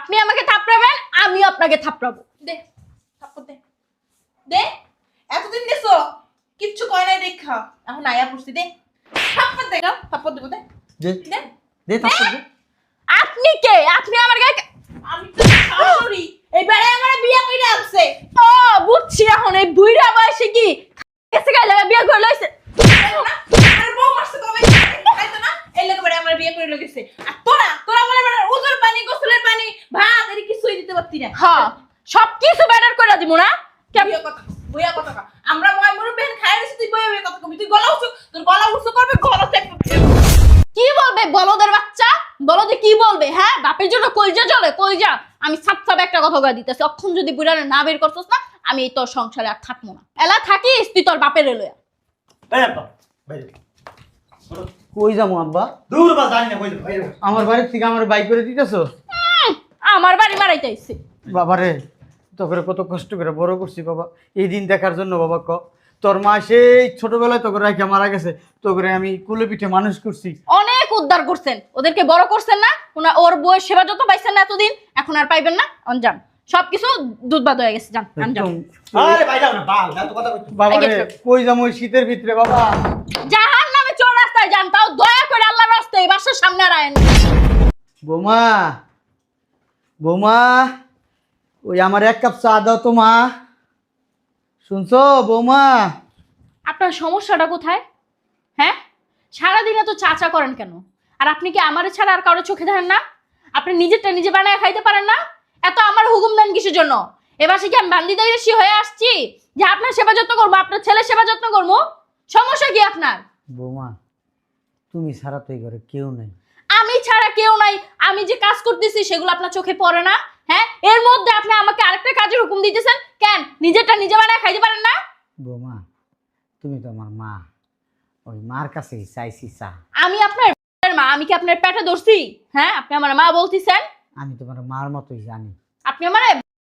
আপনি আমাকে থাপড়াবেন আমি আপনাকে থাপড়াবো। দে থাপ্পড় দে। দে এতদিন দেছো কিচ্ছু কয় নাই দেখা। এখন আয়া পড়ছি দে। থাপ্পড় দে গা থাপ্পড় দেবো দে। দে দে। থাপ্পড় দে। আপনি কে? আপনি আমার গায়ে কে- আমি তো শাশুড়ি। এইবারে আমার বিয়া কইরা আনছে। ও বুঝছি এখন এই বুইড়া বয়সে কি গায়ে লাগা বিয়ে করে লইছে। আর বউ মারছে কবে? খাইতো না? এই লোক বাড়ি আমার বিয়ে করে লগেছে আর তোরা তোরা বলে বেড়া উজুর পানি গোসলের পানি ভাত এর কিছুই দিতে পারতি না হ্যাঁ সব কিছু ব্যাটার করে দিব না? কেমন কথা বইয়া কথা আমরা ময় মরু বেন খাই রইছি তুই বইয়া বইয়া কথা কবি। তুই গলা উঁচু তোর গলা উঁচু করবে গলা চেপে কি বলবে বলদের বাচ্চা? বলদে কি বলবে হ্যাঁ? বাপের জন্য কলজা চলে কলজা। আমি সাপ সাপ একটা কথা কয়ে দিতেছি অক্ষণ যদি বুড়ারে না বের করছস না আমি এই তোর সংসারে আর থাকব না। এলা থাকিস তুই তোর বাপের আব্বা কই যাব আব্বা? দূর বা জানি না কই যাব, আমার বাড়ির থেকে আমার বাইক করে দিতেছো? আমার বাড়ি মারাইতে আইছি। বাবারে তো করে কত কষ্ট করে বড় করছি বাবা। এই দিন দেখার জন্য বাবা ক তোর মা সেই ছোটবেলায় তোকে রাখে মারা গেছে তো করে আমি কুলে পিঠে মানুষ করছি। অনেক উদ্ধার করছেন ওদেরকে বড় করছেন না ওনা ওর বউয়ের সেবা যত পাইছেন না এতদিন এখন আর পাইবেন না অন যান। সবকিছু দুধবাদ হয়ে গেছে যান আন যান। আরে ভাই যাও না বাল এত কথা কইছো বাবারে কই যাব শীতের ভিতরে বাবা? জাহান নামে চোর রাস্তায় যান তাও দয়া করে আল্লাহর রাস্তায় এই বাসার সামনে আর আয়েন। বৌমা বৌমা। ওই আমার এক কাপ চা দাও তো মা। শুনছো বৌমা? আপনার সমস্যাটা কোথায়? হ্যাঁ? সারাদিনে তো চাচা করেন কেন? আর আপনি কি আমার ছাড়া আর কারও চোখে দেখেন না? আপনি নিজেরটা নিজে বানায় খাইতে পারেন না? এত আমার হুকুম দেন কিসের জন্য? এবার সে কি আমি বান্দি দায়ী হয়ে আসছি? যে আপনার সেবা যত্ন করব আপনার ছেলের সেবা যত্ন করব? সমস্যা কি আপনার? বৌমা তুমি ছাড়া তো এই ঘরে কেউ নেই। আমি ছাড়া কেউ নাই। আমি যে কাজ করতেছি সেগুলো আপনার চোখে পড়ে না হ্যাঁ? এর মধ্যে আপনি আমাকে আরেকটা কাজের হুকুম দিতেছেন। কেন? নিজেরটা নিজে বানায় খাইতে পারেন না? বৌমা তুমি তো আমার মা। ওই মার কাছেই চাইছি চা। আমি আপনার মা আমি কি আপনার পেটে ধরছি? হ্যাঁ আপনি আমার মা বলতেছেন। আমি তোমার মার মতোই জানি। আপনি আমার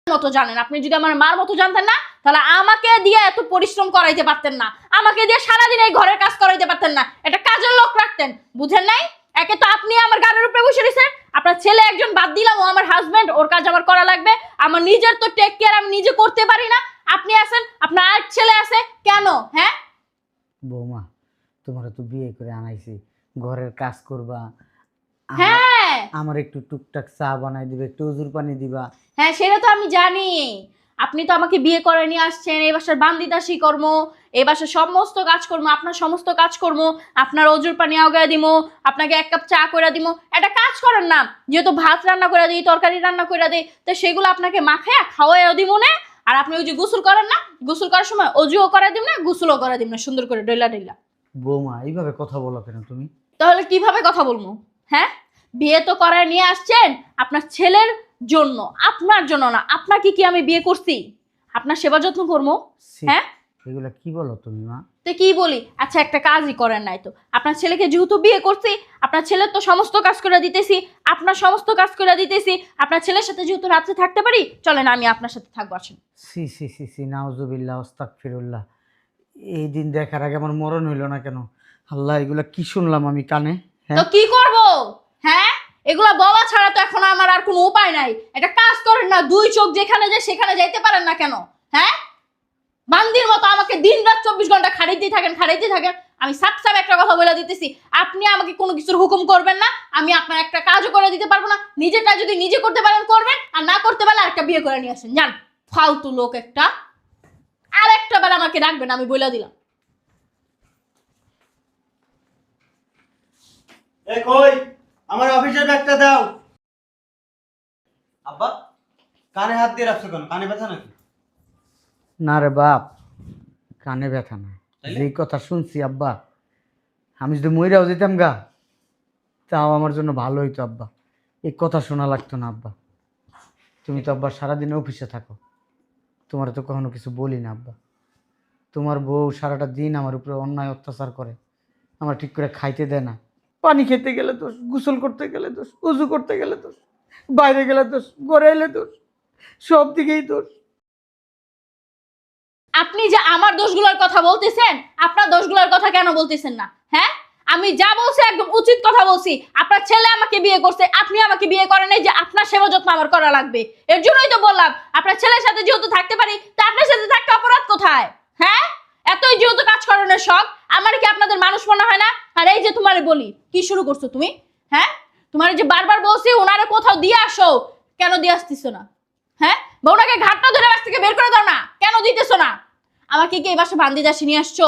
মতো জানেন। আপনি যদি আমার মার মতো জানতেন না তাহলে আমাকে দিয়ে এত পরিশ্রম করাইতে পারতেন না। আমাকে দিয়ে সারাদিন এই ঘরের কাজ করাইতে পারতেন না। এটা কাজের লোক রাখতেন বুঝেন নাই? একে তো আপনি আমার গানের উপরে বসে রয়েছেন। আপনার ছেলে একজন বাদ দিলাম ও আমার হাজবেন্ড ওর কাজ আমার করা লাগবে। আমার নিজের তো টেক কেয়ার আমি নিজে করতে পারি না। আপনি আছেন আপনার আর ছেলে আছে কেন? হ্যাঁ? বৌমা তোমার তো বিয়ে করে আনাইছি। ঘরের কাজ করবা। হ্যাঁ। আমার একটু টুকটাক চা বানাই দিবে একটু উজুর পানি দিবা। হ্যাঁ সেটা তো আমি জানি। আপনি তো আমাকে বিয়ে করে নিয়ে আসছেন এই বাসার বান্দিদাসী কর্ম। এই বাসার সমস্ত কাজ কর্ম আপনার সমস্ত কাজ কর্ম আপনার অজুর পানি আগায় দিমো আপনাকে এক কাপ চা করে দিমো। একটা কাজ করেন না যেহেতু ভাত রান্না করে দিই তরকারি রান্না করে দিই তো সেগুলো আপনাকে মাখায় খাওয়াইও দিব না। আর আপনি ওই যে গোসল করেন না গোসল করার সময় অজুও করে দিব না গোসলও করে দিব না সুন্দর করে ডইলা ডইলা। বৌমা এইভাবে কথা বলো কেন তুমি? তাহলে কীভাবে কথা বলব হ্যাঁ? বিয়ে তো করায় নিয়ে আসছেন আপনার ছেলের জন্য আপনার জন্য না আপনাকে কি আমি বিয়ে করছি? আপনার সেবা যত্ন করব হ্যাঁ? এগুলা কি বলো তুমি মা? তো কি বলি? আচ্ছা একটা কাজই করেন নাই তো। আপনার ছেলেকে যেহেতু বিয়ে করছি আপনার ছেলের তো সমস্ত কাজ করে দিতেছি আপনার সমস্ত কাজ করে দিতেছি আপনার ছেলের সাথে যেহেতু রাত্রে থাকতে পারি চলেন আমি আপনার সাথে থাকব আসেন। সি সি সি সি নাউজুবিল্লাহ ওস্তাক ফিরুল্লাহ এই দিন দেখার আগে আমার মরণ হইল না কেন? আল্লাহ এগুলা কি শুনলাম আমি কানে? হ্যাঁ? তো কি করব? হ্যাঁ? এগুলা বলা ছাড়া তো এখন আমার আর কোনো উপায় নাই। একটা কাজ করেন না দুই চোখ যেখানে যায় সেখানে যাইতে পারেন না কেন? হ্যাঁ? বান্দির মতো আমাকে দিন রাত চব্বিশ ঘণ্টা খাড়াইতেই থাকেন খাড়াইতেই থাকেন। আমি সাপ সাপ একটা কথা বলে দিতেছি। আপনি আমাকে কোনো কিছুর হুকুম করবেন না। আমি আপনার একটা কাজও করে দিতে পারব না। নিজেটা যদি নিজে করতে পারেন, করবেন। আর না করতে পারলে আরেকটা বিয়ে করে নিয়ে আসেন। জান, ফালতু লোক একটা। আর একটা বেলা আমাকে রাখবেন আমি বলে দিলাম। আমার অফিসের ব্যাগটা দাও। আব্বা, কানে হাত দিয়ে রাখছো কেন? কানে ব্যথা নাকি? না রে বাপ কানে ব্যথা না? যেই কথা শুনছি আব্বা আমি যদি মইরাও যেতাম গা তাও আমার জন্য ভালো হইতো আব্বা। এই কথা শোনা লাগতো না আব্বা। তুমি তো আব্বা সারাদিন অফিসে থাকো। তোমার তো কখনো কিছু বলি না আব্বা। তোমার বউ সারাটা দিন আমার উপরে অন্যায় অত্যাচার করে। আমার ঠিক করে খাইতে দেয় না। পানি খেতে গেলে দোষ গোসল করতে গেলে দোষ উজু করতে গেলে দোষ বাইরে গেলে দোষ ঘরে এলে দোষ সব দিকেই দোষ। আপনি যে আমার দোষগুলোর কথা বলতেছেন, আপনার দোষগুলোর কথা কেন বলতেছেন না? হ্যাঁ? আমি যা বলছি একদম উচিত কথা বলছি। আপনার ছেলে আমাকে বিয়ে করছে, আপনি আমাকে বিয়ে করেন যে আপনার সেবা যত্ন আমার করা লাগবে। এর জন্যই তো বললাম, আপনার ছেলের সাথে যেহেতু থাকতে পারি, তা আপনার সাথে থাকতে অপরাধ কোথায়? হ্যাঁ? এতই যেহেতু কাজ করানোর শখ, আমার কি আপনাদের মানুষ মনে হয় না? আর এই যে তোমারে বলি, কি শুরু করছ তুমি? হ্যাঁ? তোমার যে বারবার বলছি ওনারে কোথাও দিয়ে আসো, কেন দিয়ে আসতেছো না? হ্যাঁ? বা ওনাকে ঘাটটা ধরে বাস থেকে বের করে দাও না। কেন দিতেছো না? আমাকে কি এই বাসা বান্দি দাসী নিয়ে আসছো?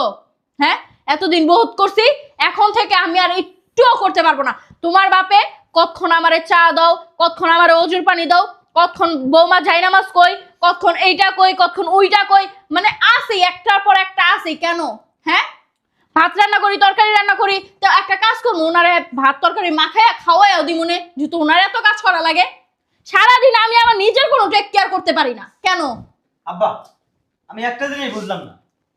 হ্যাঁ? এতদিন বহুত করছি, এখন থেকে আমি আর একটুও করতে পারব না। তোমার বাপে কতক্ষণ আমারে চা দাও, কতক্ষণ আমারে অজুর পানি দাও, কতক্ষণ বৌমা যাই নামাজ কই, কতক্ষণ এইটা কই, কতক্ষণ ওইটা কই? মানে আসি একটার পর একটা আসি কেন? হ্যাঁ? ভাত রান্না করি, তরকারি রান্না করি, তো একটা কাজ করব ওনারে ভাত তরকারি মাখায় খাওয়াই ওদি মনে যেহেতু ওনার এত কাজ করা লাগে। সারাদিন আমি আমার নিজের কোনো টেক কেয়ার করতে পারি না। কেন? আব্বা আমি একটা জিনিস বুঝলাম না।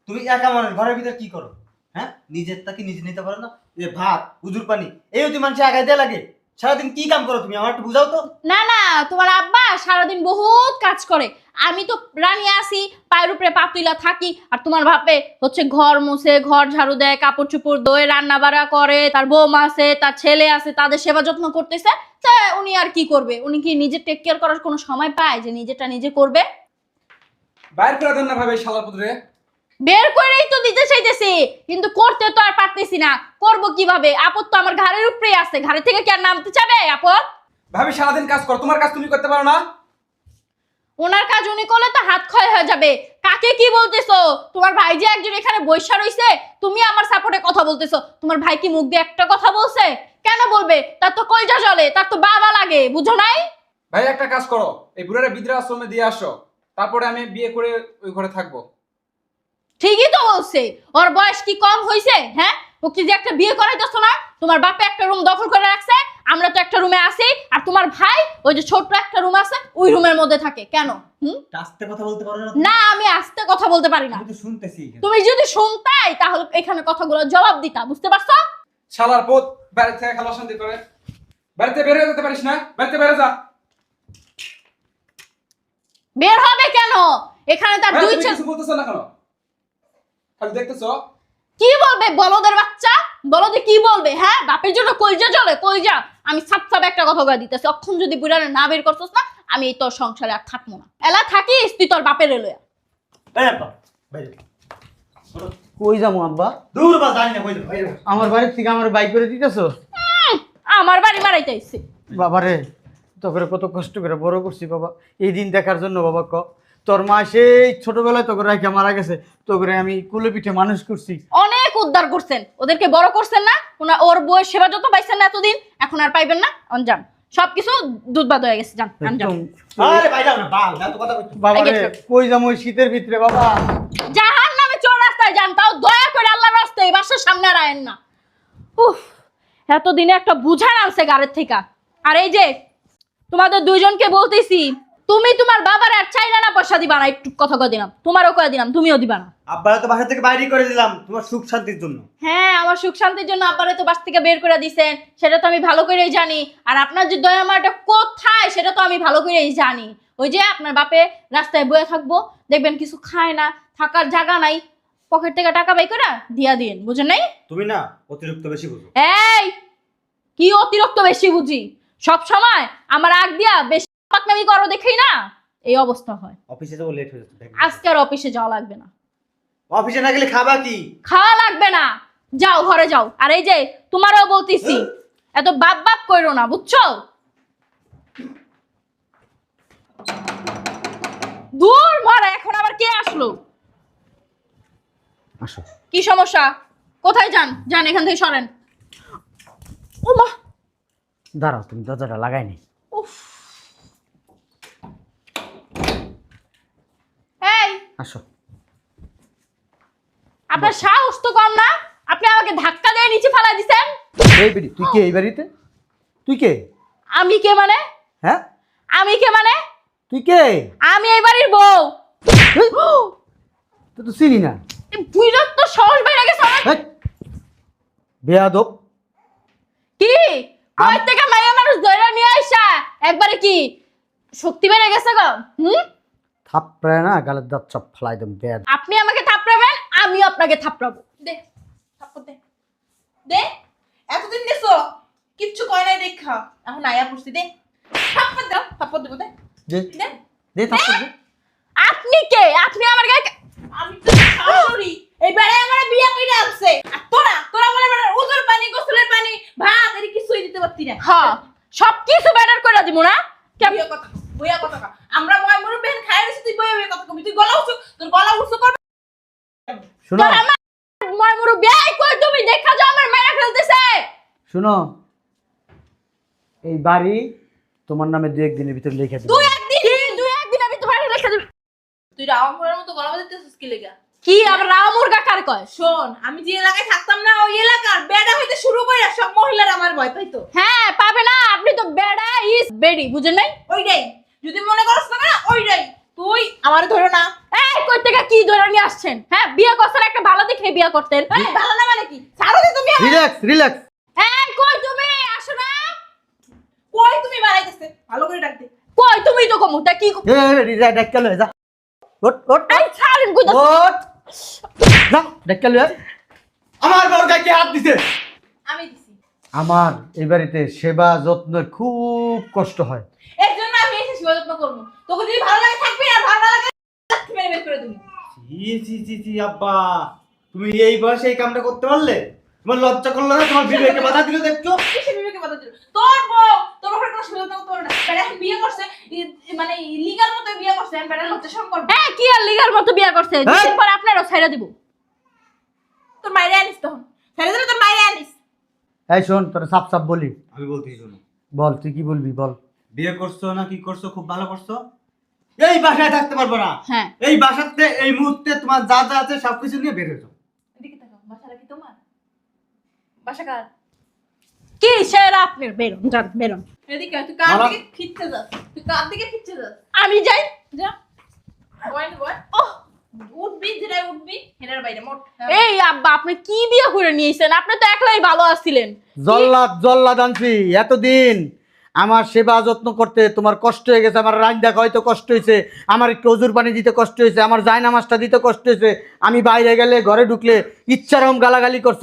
তুমি একা মানুষ ঘরের ভিতর কি করো? হ্যাঁ? নিজের তাকে নিজে নিতে পারো না। যে ভাত উজুর পানি এই যদি মানুষ আগায় দেয়া লাগে। সারাদিন কি কাম করো তুমি? আমার একটু বুঝাও তো। না না তোমার আব্বা সারাদিন বহুত কাজ করে। আমি তো রানী আসি পায়ের উপরে পাতুইলা থাকি আর তোমার বাপে হচ্ছে ঘর মুছে ঘর ঝাড়ু দেয় কাপড় চোপড় দোয়ে রান্না বাড়া করে তার বৌমা আছে তার ছেলে আছে তাদের সেবা যত্ন করতেছে। তা উনি আর কি করবে? উনি কি নিজে টেক কেয়ার করার কোনো সময় পায় যে নিজেটা নিজে করবে? বাইর করে দেন না ভাবে শালার পুত্রে বের করেই তো দিতে চাইতেছি কিন্তু করতে তো আর পারতেছি না। করব কীভাবে? আপদ তো আমার ঘাড়ের উপরেই আছে। ঘাড়ে থেকে কি আর নামতে চাবে আপদ? ভাবি সারাদিন কাজ কর। তোমার কাজ তুমি করতে পারো না? ওনার কাজ উনি করলে তো হাত ক্ষয় হয়ে যাবে। কাকে কি বলতেছো? তোমার ভাই যে একজন এখানে বৈশা রইছে তুমি আমার সাপোর্টে কথা বলতেছো। তোমার ভাই কি মুখ দিয়ে একটা কথা বলছে? কেন বলবে? তার তো কলজা জলে তার তো বাবা লাগে বুঝো নাই? ভাই একটা কাজ করো এই বুড়ারা বিদ্রা আশ্রমে দিয়ে আসো তারপরে আমি বিয়ে করে ওই ঘরে থাকব। ঠিকই তো বলছে। ওর বয়স কি কম হইছে? হ্যাঁ? ও কি যে একটা বিয়ে করাইতেছো না? তোমার বাপে একটা রুম দখল করে রাখছে আমরা তো একটা রুমে আছি আর তোমার ভাই ওই যে ছোট্ট একটা রুম আছে ওই রুমের মধ্যে থাকে। কেন? হুম? আস্তে কথা বলতে পারো না না আমি আস্তে কথা বলতে পারি না। আমি শুনতেছি এখানে। তুমি যদি শুনতাই তাহলে এখানে কথাগুলো জবাব দিতা বুঝতে পারছ? শালার পোত বাইরে থেকে খেলা শান্তি করে। বাড়িতে বের হয়ে যেতে পারিস না? বাড়িতে বেরো যা। বের হবে কেন? এখানে তার দুই ছেলে কিছু বলতেছো না কেন? খালি দেখতেছো? কি বলবে? বলদের বাচ্চা? বলদে কি বলবে? হ্যাঁ? বাপের জন্য কলজা চলে কলজা। আমি সাপ সাপ একটা কথা কয়ে দিতেছি। অক্ষণ যদি বুড়ারে না বের করছস না আমি এই তোর সংসারে আর থাকব না। এলা থাকিস তুই তোর বাপের এলোয়া। এই আব্বা বাইরে। ওঠো। কই যাব আব্বা? দূর বা জানি না কই যাব বাইরে বসো। আমার বাড়ির থেকে আমার বাইক করে দিতেছো? আমার বাড়ি মারাইতে আইছে বাবারে তোকে কত কষ্ট করে বড় করছি বাবা। এই দিন দেখার জন্য বাবা ক। তোর মা সেই ছোটবেলায় তোকে রাখে মারা গেছে তোকে আমি কুলে পিঠে মানুষ করছি। অনেক উদ্ধার করছেন। ওদেরকে বড় করছেন না ওনা ওর বউয়ের সেবা যত পাইছেন না এতদিন এখন আর পাইবেন না। অন যান। সবকিছু দুধবাদ হয়ে গেছে যান আন যান। আরে যাও না বাল কথা। কই যাব ওই শীতের ভিতরে বাবা? জাহান নামে চোর রাস্তায় যান তাও দয়া করে আল্লাহর রাস্তায় এই বাসার সামনে আর আয়েন না। উফ এতদিনে একটা বুঝান আনছে গাড়ির থেকে। আর এই যে তোমাদের দুইজনকে বলতেছি তুমি তোমার বাবার আর চাইনা না পয়সা দিবা না একটু কথা কয়ে দিলাম। তোমারও কয়ে দিলাম তুমিও দিবা না। আব্বা তো বাসা থেকে বাইরে করে দিলাম তোমার সুখ শান্তির জন্য। হ্যাঁ আমার সুখ শান্তির জন্য আব্বারে তো বাস থেকে বের করে দিছেন সেটা তো আমি ভালো করেই জানি। আর আপনার যে দয়া মাটা কোথায় সেটা তো আমি ভালো করেই জানি। ওই যে আপনার বাপে রাস্তায় বয়ে থাকব দেখবেন কিছু খায় না থাকার জায়গা নাই পকেট থেকে টাকা বাই করে দিয়া দিন বুঝেন নাই? তুমি না অতিরিক্ত বেশি বুঝো। এই কি অতিরিক্ত বেশি বুঝি? সব সময় আমার আগ দিয়া বেশি পাকনামি করো দেখেই না? এই অবস্থা হয়। অফিসে যাব লেট হয়ে যাচ্ছে। আজকে আর অফিসে যাওয়া লাগবে না। অফিসে না গেলে খাবা কি? খাওয়া লাগবে না। যাও ঘরে যাও। আর এই যে তোমারও বলতেছি এত বাপ বাপ করো না বুঝছ? দূর মারা এখন আবার কে আসলো? আসো। কি সমস্যা? কোথায় যান? যান এখান থেকে সরেন। ও মা দাঁড়াও তুমি দরজাটা লাগাই নি। উফ এই আসো। আপনার সাহস তো কম না? আপনি আমাকে ধাক্কা দিয়ে নিচে ফেলা দিছেন? এই বেরি তুই কে এই বাড়িতে? তুই কে? আমি কে মানে? হ্যাঁ? আমি কে মানে? তুই কে? আমি এই বাড়ির বউ। তুই? তো চিনি না। বুঝলো তো সাহস বেড়ে গেছে। বেয়াদব। কি? কই থেকে মাইয়া মানুষ ধরে নিয়ে আইসা? একবারে কি? শক্তি বেড়ে গেছে গো? হুম? থাপড়ায় না গালের দাঁত চপ ফেলাই দেম বেয়াদ আপনি আমাকে থাপড়াবেন আমি আপনাকে থাপড়াবো। দে থাপ্পড় দে। দে এতদিন দেছো কিচ্ছু কয় নাই দেখা। এখন আয়া পড়ছি দে। থাপ্পড় দাও থাপ্পড় দেবো দে। দে দে। দে থাপ্পড় দে। আপনি কে? আপনি আমার গায়ে কে- আমি তো শাশুড়ি। এই বেড়ে আমার বিয়ে করে আনছে। আর তোরা তোরা বলে বেড়ে উজুর পানি গোসলের পানি ভাত এর কিছুই দিতে পারতি না। হ্যাঁ সবকিছু ব্যাটার করে দিব না। কে- বইয়া কথা বইয়া কথা আমরা খাই রইছি তুই বইয়া বইয়া কথা কবি তুই গলা উঁচু তোর গলা উঁচু করবে। শোনো। তোর আমার মই মুরু বিয়াই কই তুমি? দেখা যাও আমার মায়া ফেলতেছে। শোনো। এই বাড়ি তোমার নামে দু একদিনের ভিতরে লিখে দেবো। তুই একদিন দুই একদিন আমি তোমার লেখা দেব। তুই রাওয়া মতো গলা বাজাইতেছিস কি লেগা? কি? আমার রাও মুরগা কার কয়? শোন আমি যে এলাকায় থাকতাম না ওই এলাকার বেড়া হইতে শুরু করে সব মহিলার আমার ভয় তাই তো হ্যাঁ পাবে না। আপনি তো বেড়া ইস বেডি বুঝেন নাই? ওইটাই। যদি মনে করস না ওইটাই। আমার ধরো না। এই কই থেকে কি ধরে নিয়ে আসছেন? হ্যাঁ বিয়ে করছেন একটা ভালো দেখে বিয়ে করতেন। এই, ভালো না মানে কি? ছাড়ো দে তুমি আমার। রিল্যাক্স রিল্যাক্স এই কই তুমি? আসো না। কই তুমি বাড়াইতেছে? ভালো করে ডাক দে। কই তুমি তো কমু তা কি এ রিজা ডাক্তার লয়ে যা। ওট ওট এই ছাড়েন কই ওট যা ডাক্তার লয়ে আমার বড় গায়ে কে হাত দিছে? আমি দিছি। আমার এই বাড়িতে সেবা যত্নের খুব কষ্ট হয়। সেবা যত্ন করব। তোকে যদি ভালো লাগে থাকবি আর ভালো না লাগে লাথি মেরে বের করে দিবি। ছি ছি ছি আব্বা তুমি এই বয়সে এই কামটা করতে পারলে? তোমার লজ্জা করল না? তোমার বিবেকে বাধা দিল দেখছ? বিবেকে বাধা দিল? তোর বউ তোর কোনো এখন বিয়ে করছে মানে লিগাল মতো বিয়ে করছে লজ্জা করবে হ্যাঁ কি আর লিগার মতো বিয়ে করছে? দুদিন পর আপনারও ছাইরা দিব। তোর মাইরে আনিস তখন। ছেড়ে দিলে তোর মাইরে আনিস। এই শোন তোর সাপ সাপ বলি। আমি বলতেই শোনো। বল তুই কি বলবি বল। বিয়ে করছ না কি করছ খুব ভালো করছ? এই বাসায় থাকতে পারব না। হ্যাঁ। এই বাসাতে এই মুহূর্তে তোমার যা যা আছে সবকিছু নিয়ে বের হয়ে যাও। এদিকে তাকাও বাসাটা কি তোমার? বাসা কার? কি সেরা আপনার? বেরোন যান বেরোন। এদিকে তুই কার দিকে খিচ্ছে যাস? তুই কার দিকে খিচ্ছে যাস? আমি যাই যা। বয় না ওহ! উঠবি যেটাই উঠবি। হেনার বাইরে মোট। এই আব্বা আপনি কি বিয়ে করে নিয়েছেন? আপনি তো একলাই ভালো আছিলেন। জল্লাদ জল্লাদ আনছি এতদিন। আমার সেবা যত্ন করতে তোমার কষ্ট হয়ে গেছে আমার রান দেখা হয়তো কষ্ট হয়েছে আমার একটু অজুর পানি দিতে কষ্ট হয়েছে আমার জায়নামাজটা দিতে কষ্ট হয়েছে আমি বাইরে গেলে ঘরে ঢুকলে ইচ্ছা ইচ্ছারম গালাগালি করছ।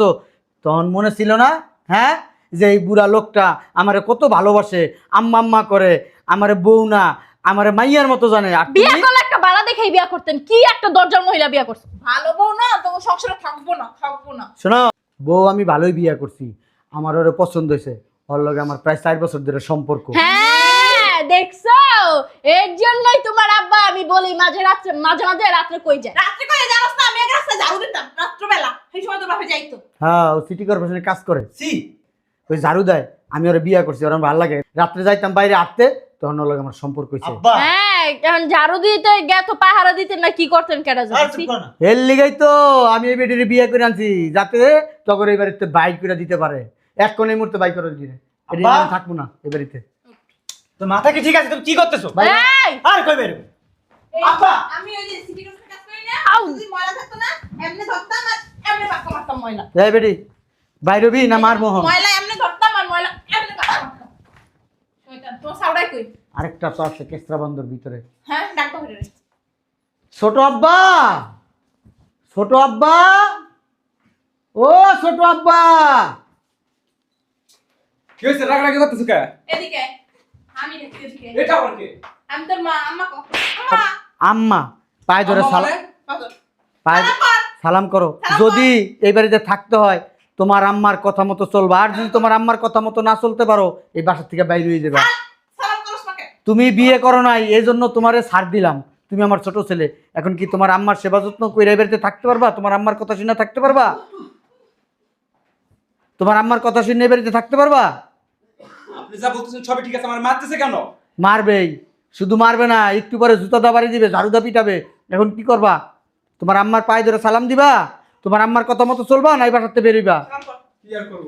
তখন মনে ছিল না হ্যাঁ যে এই বুড়া লোকটা আমারে কত ভালোবাসে আম্মা আম্মা করে আমারে বউ না আমারে মাইয়ার মতো জানে। আর বিয়ে করলে একটা বালা দেখেই বিয়ে করতেন কি একটা দরজার মহিলা বিয়ে করছেন ভালো বউ না তোমার সংসারে থাকব না থাকব না। শোনো বউ আমি ভালোই বিয়ে করছি আমার ওরে পছন্দ হয়েছে ওর লগে আমার প্রায় চার বছর ধরে সম্পর্ক। হ্যাঁ দেখছ? এর জন্যই তোমার আব্বা আমি বলি মাঝে রাত্রে মাঝে মাঝে রাত্রে কই যায়? রাত্রে না আমি এক রাস্তায় ঝাড়ু দিতাম রাত্রবেলা। সেই সময় বাপে যাইতো। হ্যাঁ ও সিটি কর্পোরেশনে কাজ করে। সি। ওই ঝাড়ু দেয় আমি ওরা বিয়ে করছি ওরা ভালো লাগে। রাত্রে যাইতাম বাইরে আটতে তখন ওর লগে আমার সম্পর্ক হয়েছে আব্বা। হ্যাঁ এখন ঝাড়ু দিতে গেতো পাহারা দিতেন না কি করতেন কেটা আর জানি এর লিগাই তো আমি এই বেটির বিয়ে করে আনছি যাতে তখন এই বাড়িতে বাইক করে দিতে পারে। এক কোণে মুহূর্তে বাইক করে দিলে! থাকব না এই বাড়িতে। তো মাথা কি ঠিক আছে? তুমি কি করতেছো? আর কই বের এই, আমি ওই যে সিটি কাজ করি না যদি ময়লা থাকতো না এমনি ধরতাম আর এমনি পাক্কা মারতাম ময়লা। এই বেটি বাইরবি না মার ময়লা এমনি ধরতাম আর ময়লা এমনি পাক্কা মারতাম। শয়তান তোমার সাউডাই কই? আরেকটা তো আছে কেসরা বন্দর ভিতরে। হ্যাঁ হয়ে ছোট আব্বা! ছোট আব্বা! ও ছোট আব্বা! কি হয়েছে? রাগারাগি করতেছো কে? এদিকে আমি দেখি এদিকে। এটা আবার কি? আমি তোর মা আম্মা কো। আম্মা। আম্মা পায়ে ধরে সালাম পায়ে সালাম করো। যদি এই বাড়িতে থাকতে হয় তোমার আম্মার কথা মতো চলবে। আর যদি তোমার আম্মার কথা মতো না চলতে পারো এই বাসা থেকে বাইরে হয়ে যাবে। তুমি বিয়ে করো নাই এই জন্য তোমারে ছাড় দিলাম। তুমি আমার ছোট ছেলে। এখন কি তোমার আম্মার সেবা যত্ন কইরা এই বাড়িতে থাকতে পারবা? তোমার আম্মার কথা শুনে থাকতে পারবা? তোমার আম্মার কথা শুনে এই বাড়িতে থাকতে পারবা? আপনি যা বলতেছেন সবই ঠিক আছে আমার মারতেছে কেন? মারবেই শুধু মারবে না একটু পরে জুতা দা বাড়ি দিবে ঝাড়ু দা পিটাবে এখন কি করবা? তোমার আম্মার পায়ে ধরে সালাম দিবা? তোমার আম্মার কথা মতো চলবা না এই বাসাতে কি আর করব?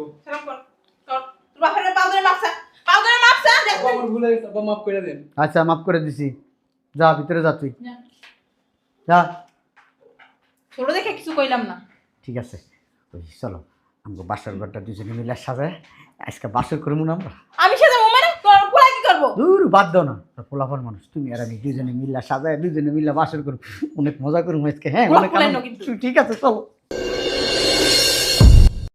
আচ্ছা মাফ করে দিছি। যা ভিতরে যা তুই। যা। ছোট দেখে কিছু কইলাম না। ঠিক আছে। ওই চলো। আমাকে বাসর ঘরটা দুজনে মিলে সাজায়। আজকে বাসর করব না আমরা? আমি সাথে মোমেনে পোলা কি করব? দূর বাদ দাও না। পোলাপার মানুষ তুমি আর আমি দুজনে মিল্লা সাজায় দুজনে মিল্লা বাসর করব। অনেক মজা করব আজকে হ্যাঁ। ঠিক আছে চলো।